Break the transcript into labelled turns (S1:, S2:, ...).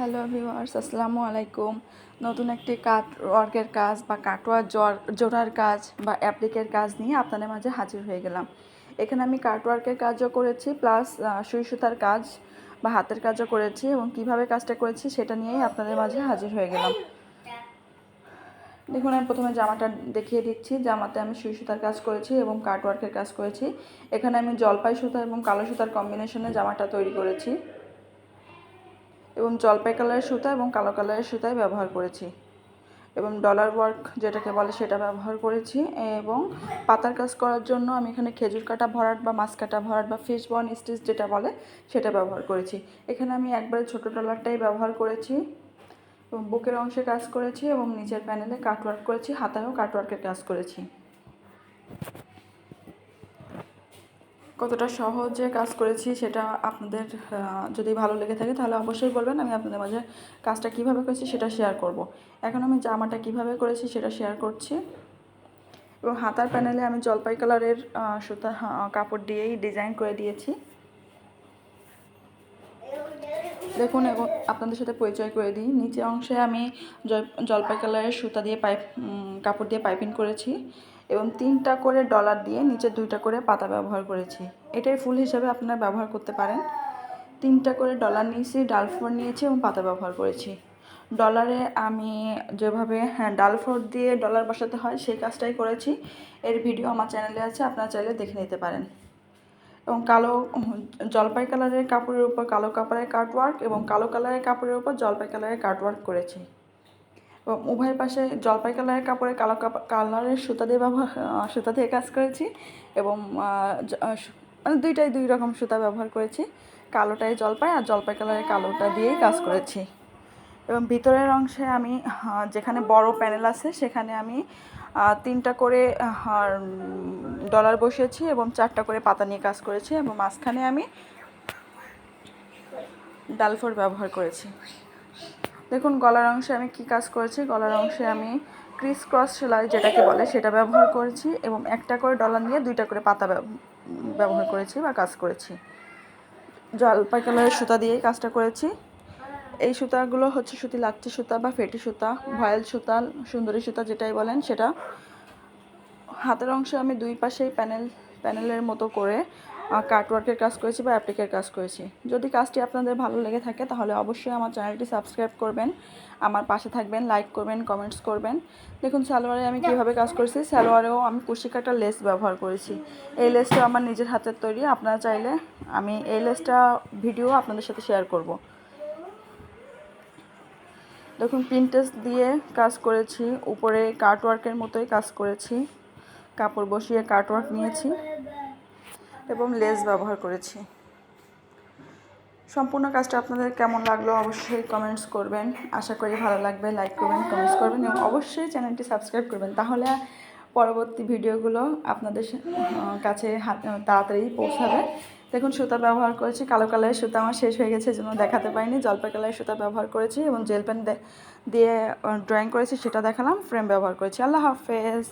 S1: Hello viewers, আসসালামু আলাইকুম। নতুন একটি কাট ওয়ার্কের কাজ বা কাটওয়ার জোর জোড়ার কাজ বা অ্যাপ্লিকের কাজ নিয়ে আপনাদের মাঝে হাজির হয়ে গেলাম। এখানে আমি কাটওয়ার্কের কাজও করেছি প্লাস সুই সুতার কাজ বা হাতের কাজও করেছি এবং কীভাবে কাজটা করেছি সেটা নিয়েই আপনাদের মাঝে হাজির হয়ে গেলাম। দেখুন, আমি প্রথমে জামাটা দেখিয়ে দিচ্ছি। জামাতে আমি সুই সুতার কাজ করেছি এবং কাটওয়ার্কের কাজ করেছি। এখানে আমি জলপাই সুতা এবং কালো সুতার কম্বিনেশনে জামাটা তৈরি করেছি। এবং জলপাই কালারের সুতা এবং কালো কালারের সুতাই ব্যবহার করেছি। এবং ডলার ওয়ার্ক যেটাকে বলে সেটা ব্যবহার করেছি এবং পাতার কাজ করার জন্য আমি এখানে খেজুর কাটা ভরাট বা মাছ কাটা ভরাট বা ফিশ বন স্টিচ যেটা বলে সেটা ব্যবহার করেছি। এখানে আমি একবারে ছোটো ডলারটাই ব্যবহার করেছি এবং বুকের অংশে কাজ করেছি এবং নিচের প্যানেলে কাটওয়ার্ক করেছি, হাতায়ও কাটওয়ার্কের কাজ করেছি। কতটা সহজে কাজ করেছি সেটা আপনাদের যদি ভালো লেগে থাকে তাহলে অবশ্যই বলবেন, আমি আপনাদের মাঝে কাজটা কীভাবে করেছি সেটা শেয়ার করব। এখন আমি জামাটা কীভাবে করেছি সেটা শেয়ার করছি। এবং হাতার প্যানেলে আমি জলপাই কালারের সুতা কাপড় দিয়েই ডিজাইন করে দিয়েছি। দেখুন, এবং আপনাদের সাথে পরিচয় করে দিই। নিচে অংশে আমি জলপাই কালারের সুতা দিয়ে পাইপ কাপড় দিয়ে পাইপিং করেছি। এবং তিনটা করে ডলার দিয়ে নিচে দুইটা করে পাতা ব্যবহার করেছি। এটাই ফুল হিসাবে আপনারা ব্যবহার করতে পারেন। তিনটা করে ডলার নিয়েছি ডাল ফোর নিয়েছি এবং পাতা ব্যবহার করেছি। ডলারে আমি যেভাবে হ্যাঁ ডাল ফোর দিয়ে ডলার বসাতে হয় সেই কাজটাই করেছি। এর ভিডিও আমার চ্যানেলে আছে, আপনারা চাইলে দেখে নিতে পারেন। এবং কালো জলপাই কালারের কাপড়ের উপর কালো কাপড়ের কাটওয়ার্ক এবং কালো কালারের কাপড়ের উপর জলপাই কালারের কাটওয়ার্ক করেছি। এবং উভয় পাশে জলপাই কালারের কাপড়ে কালো কালারের সুতা দিয়ে ব্যবহার সুতা দিয়ে কাজ করেছি এবং মানে দুইটাই দুই রকম সুতা ব্যবহার করেছি। কালোটাই জলপাই আর জলপাই কালারের কালোটা দিয়েই কাজ করেছি। এবং ভিতরের অংশে আমি যেখানে বড় প্যানেল আছে সেখানে আমি তিনটা করে ডলার বসিয়েছি এবং চারটা করে পাতা নিয়ে কাজ করেছি এবং মাঝখানে আমি ডালফোর ব্যবহার করেছি। দেখুন, গলার অংশে আমি কি কাজ করেছি? গলার অংশে আমি ক্রিস ক্রস সেলাই যেটাকে বলে সেটা ব্যবহার করেছি এবং একটা করে ডলার নিয়ে দুইটা করে পাতা ব্যবহার করেছি বা কাজ করেছি। জলপাই কালারের সুতা দিয়েই কাজটা করেছি। এই সুতাগুলো হচ্ছে সুতি লাচ্ছি সুতা বা ফেটি সুতা, ভয়েল সুতা, সুন্দরী সুতা যেটাই বলেন সেটা। হাতের অংশে আমি দুই পাশেই প্যানেল, প্যানেলের মতো করে কাটওয়ার্কের কাজ করেছি বা অ্যাপ্লিকের কাজ করেছি। যদি কাজটি আপনাদের ভালো লেগে থাকে, তাহলে অবশ্যই আমার চ্যানেলটি সাবস্ক্রাইব করবেন। আমার পাশে থাকবেন লাইক করবেন কমেন্টস করবেন। দেখুন, সালোয়ারে আমি কীভাবে কাজ করেছি। সালোয়ারেও আমি কুশি কাটা লেস ব্যবহার করেছি। এই লেসটা আমার নিজের হাতের তৈরি। আপনারা চাইলে আমি এই লেসটা ভিডিও আপনাদের সাথে শেয়ার করব। দেখুন প্রিন্টেস দিয়ে কাজ করেছি। উপরে কাটওয়ার্কের মতোই কাজ করেছি। কাপড় বসিয়ে কাটওয়ার্ক নিয়েছি। এবং লেস ব্যবহার করেছি। সম্পূর্ণ কাজটা আপনাদের কেমন লাগল অবশ্যই কমেন্টস করবেন। আশা করি ভালো লাগবে। লাইক করবেন কমেন্টস করবেন এবং অবশ্যই চ্যানেলটি সাবস্ক্রাইব করবেন। তাহলে পরবর্তী ভিডিওগুলো আপনাদের কাছে তাড়াতাড়ি পৌঁছাবে। দেখুন, সুতা ব্যবহার করেছি। কালো কালারের সুতা আমার শেষ হয়ে গেছে জন্য দেখাতে পাইনি জলপাই কালারের সুতা ব্যবহার করেছি এবং জেল পেন দিয়ে ড্রয়িং করেছি, সেটা দেখালাম। ফ্রেম ব্যবহার করেছি। আল্লাহ হাফেজ।